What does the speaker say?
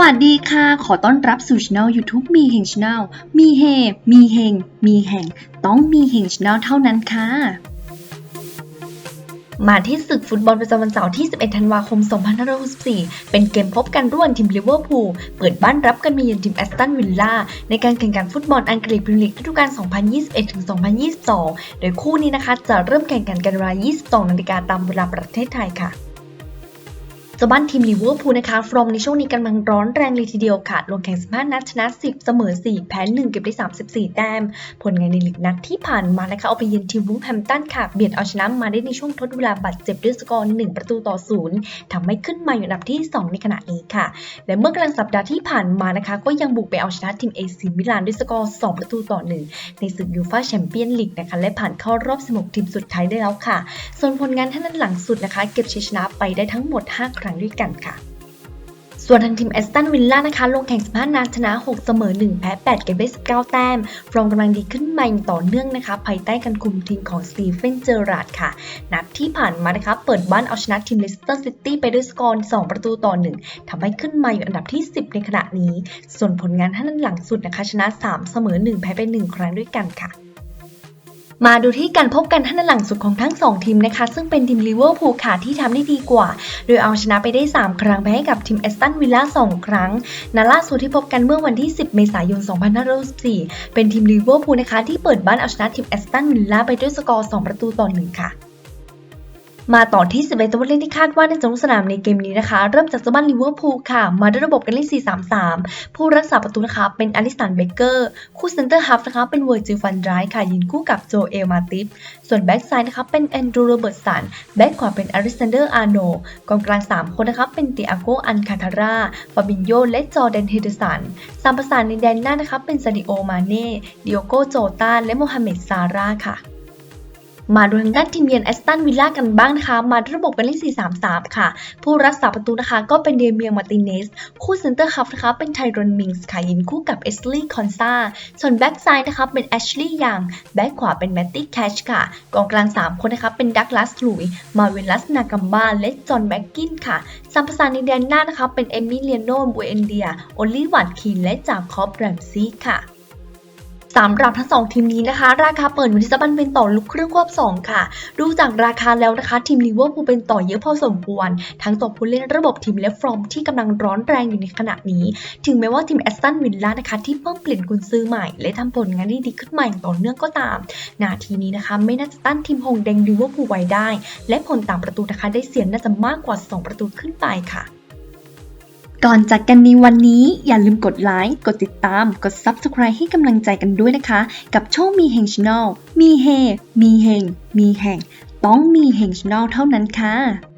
วัสดีค่ะ ขอต้อนรับสู่ช่อง YouTube มีเฮงช n แนลมีเฮ มีเฮง มีแห่ง ต้องมีเฮงช n แนลเท่านั้นค่ะ มาที่ศึกฟุตบอลประจำวันเสาร์ที่ 11 ธันวาคม 2564 เป็นเกมพบกันระหว่างทีมลิเวอร์พูล เปิดบ้านรับกันมาเยือนทีมแอสตันวิลล่า ในการแข่งขันฟุตบอลอังกฤษพรีเมียร์ลีกฤดูกาล 2021-2022 โดยคู่นี้นะคะ จะเริ่มแข่งขันกันเวลา 22 นาฬิกาตามเวลาประเทศไทยค่ะ เจ้าบ้านทีมลิเวอร์พูลนะคะ ฟรอมในช่วงนี้กำลังร้อนแรงเลยทีเดียวค่ะ ลงแข่ง 15 นัดชนะ 10 เสมอ 4 แพ้ 1 เก็บได้ 34 แต้ม ผลงานในลีกนัดที่ผ่านมานะคะ เอาไปเยือนทีมวูฟแฮมตันค่ะ เบียดเอาชนะมาได้ในช่วงทดเวลาบาดเจ็บด้วยสกอร์ 1 ประตูต่อ 0ทำให้ขึ้นมาอยู่อันดับที่ 2 ในขณะนี้ค่ะ และเมื่อกลางสัปดาห์ที่ผ่านมานะคะ ก็ยังบุกไปเอาชนะทีมเอซีมิลานด้วยสกอร์ 2 ประตูต่อ 1 ในศึกยูฟ่าแชมเปี้ยนลีกนะคะ และผ่านเข้ารอบ 16 ทีมสุดท้ายได้แล้วค่ะ ส่วนผลงานท่านั้นหลังสุดนะคะ เก็บชัยชนะไปได้ทั้งหมด 5 ครั้งด้วยกันค่ะส่วนทางทีมแอสตันวิลล่านะคะ ลงแข่ง 15 นัดชนะ 6 เสมอ 1 แพ้ 8 เก็บได้ 19 แต้ม ฟรองกำลังดีขึ้นมาอย่างต่อเนื่องนะคะ ภายใต้การคุมทีมของสตีเฟนเจอราร์ดค่ะ นัดที่ผ่านมานะคะ เปิดบ้านเอาชนะทีมเลสเตอร์ซิตี้ไปด้วยสกอร์ 2 ประตูต่อ 1 ทำให้ขึ้นมาอยู่อันดับที่ 10 ในขณะนี้ ส่วนผลงานท่านั้นหลังสุดนะคะ ชนะ 3 เสมอ 1 แพ้ไป 1 ครั้งด้วยกันค่ะ มาดูที่การพบกันท่านหลังสุดของทั้ง 2 ทีมนะคะ ซึ่งเป็นทีมลิเวอร์พูลค่ะที่ทำได้ดีกว่า โดยเอาชนะไปได้ 3 ครั้งแพ้ให้กับทีมแอสตันวิลล่า2ครั้งนัดล่าสุดที่พบกันเมื่อวันที่ 10 เมษายน 2564เป็นทีมลิเวอร์พูลนะคะที่เปิดบ้านเอาชนะทีมแอสตันวิลล่าไปด้วยสกอร์ 2 ประตูต่อ1ค่ะ มาต่อที่ 11 ตัวเล่นที่คาดว่าน่าจะลงสนามในเกมนี้นะคะ เริ่มจากเจ้าบ้านลิเวอร์พูลค่ะ มาด้วยระบบการเล่น 4-3-3 ผู้รักษาประตูนะคะเป็นอลิสันเบเกอร์ คู่เซนเตอร์ฮัฟนะคะเป็นเวอร์จิลฟันไดรค่ะยืนคู่กับโจเอลมาติฟ ส่วนแบ็กซ้ายนะคะเป็นแอนดรูโรเบิร์ตสัน แบ็กขวาเป็นอริสซันเดอร์อาร์โน กองกลาง 3 คนนะคะเป็นติอาโกอันคาทาร่าฟาบินโยและจอร์แดนเฮเดสันสามประสานในแดนหน้านะคะเป็นซาดิโอมาเน่ดิโอโกโจตาและโมฮัมเหม็ดซาร่าค่ะ มาดูทางด้านทีมเยือนแอสตันวิลล่ากันบ้างนะคะมาระบบการเล่น 4-3-3 ค่ะ ผู้รักษาประตูนะคะก็เป็นเดเมียมาร์ติเนส คู่เซนเตอร์ฮัฟนะคะเป็นไทรอนมิงส์ค่ะยินคู่กับเอสลีย์คอนซาส่วนแบ็กซ้ายนะคะเป็นแอชลีย์ยังแบ็กขวาเป็นแมตตี้แคชค่ะ กองกลาง 3 คนนะคะเป็นดักลัสลุย มาเวลัสนากัมบาและจอห์นแบ็กกินค่ะสามประสานในแดนหน้านะคะเป็นเอมิเลียโนบูเอนเดียโอลิวัตคีนและจากคอบแรมซี่ค่ะ สำหรับทั้งสองทีมนี้นะคะ ราคาเปิดอยู่ที่จะบันเป็นต่อลูกครึ่งควบ 2 ค่ะ ดูจากราคาแล้วนะคะ ทีมลิเวอร์พูลเป็นต่อเยอะพอสมควร ทั้งตัวผู้เล่นระบบทีมและฟอรอมที่กำลังร้อนแรงอยู่ในขณะนี้ ถึงแม้ว่าทีมแอสตันวิลล่านะคะ ที่เพิ่มเปลี่ยนกุนซือใหม่ และทำผลงานได้ดีขึ้นมาอย่างต่อเนื่องก็ตาม นาทีนี้นะคะ ไม่น่าจะต้านทีมหงแดงลิเวอร์พูลไว้ได้ และผลต่างประตูนะคะได้เสียน่าจะมากกว่า 2 ประตูขึ้นไปค่ะ ก่อนจากกันในวันนี้อย่าลืมกดไลค์ กดติดตาม กด Subscribe ให้กำลังใจกันด้วยนะคะ กับช่องมีเฮงช n แนลมีเฮ มีเฮง มีแห่ง ต้องมีเฮงช n แนลเท่านั้นค่ะ